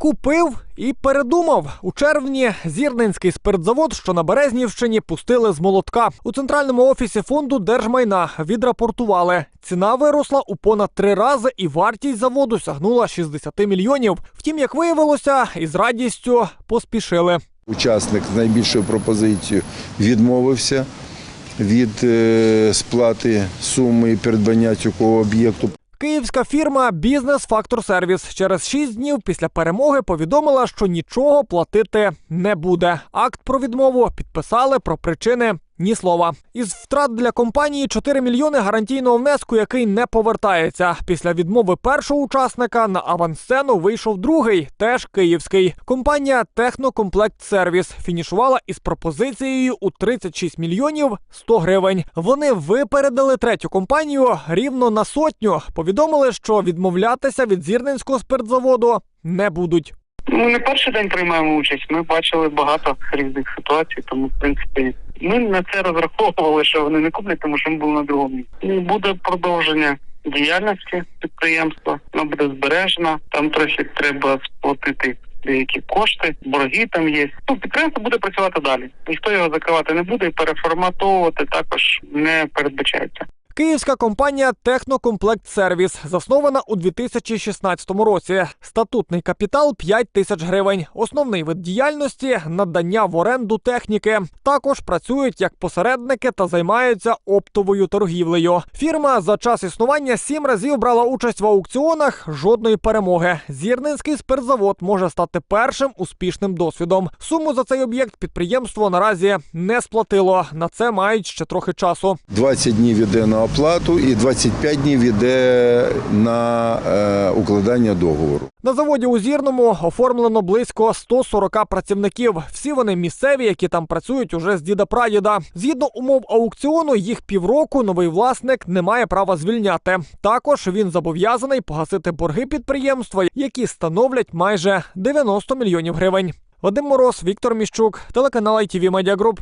Купив і передумав. У червні Зірненський спиртзавод, що на Березнівщині, пустили з молотка. У центральному офісі фонду держмайна відрапортували. Ціна виросла у понад три рази, і вартість заводу сягнула 60 мільйонів. Втім, як виявилося, із радістю поспішили. Учасник з найбільшою пропозицією відмовився від е, сплати суми і придбання цього об'єкту. Київська фірма Бізнес Фактор Сервіс через 6 днів після перемоги повідомила, що нічого платити не буде. Акт про відмову підписали про причини. Ні слова. Із втрат для компанії 4 мільйони гарантійного внеску, який не повертається. Після відмови першого учасника на авансцену вийшов другий, теж київський. Компанія Технокомплект Сервіс фінішувала із пропозицією у 36 мільйонів 100 гривень. Вони випередили третю компанію рівно на сотню. Повідомили, що відмовлятися від зірненського спиртзаводу не будуть. Ми не перший день приймаємо участь. Ми бачили багато різних ситуацій, тому в принципі ми на це розраховували, що вони не куплять, тому що ми були на другому місці. Буде продовження діяльності підприємства. Воно буде збережено. Там трохи треба сплатити деякі кошти, борги там є. Ну, підприємство буде працювати далі. Ніхто його закривати не буде і переформатовувати також не передбачається. Київська компанія Технокомплект Сервіс заснована у 2016 році. Статутний капітал 5 тисяч гривень. Основний вид діяльності надання в оренду техніки. Також працюють як посередники та займаються оптовою торгівлею. Фірма за час існування сім разів брала участь в аукціонах. Жодної перемоги. Зірненський спиртзавод може стати першим успішним досвідом. Суму за цей об'єкт підприємство наразі не сплатило. На це мають ще трохи часу. 20 днів іде на оплату і 25 днів іде на е, укладання договору. На заводі у Зірному оформлено близько 140 працівників. Всі вони місцеві, які там працюють уже з діда прадіда. Згідно умов аукціону, їх півроку новий власник не має права звільняти. Також він зобов'язаний погасити борги підприємства, які становлять майже 90 мільйонів гривень. Вадим Мороз, Віктор Міщук, телеканал ITV Media Group.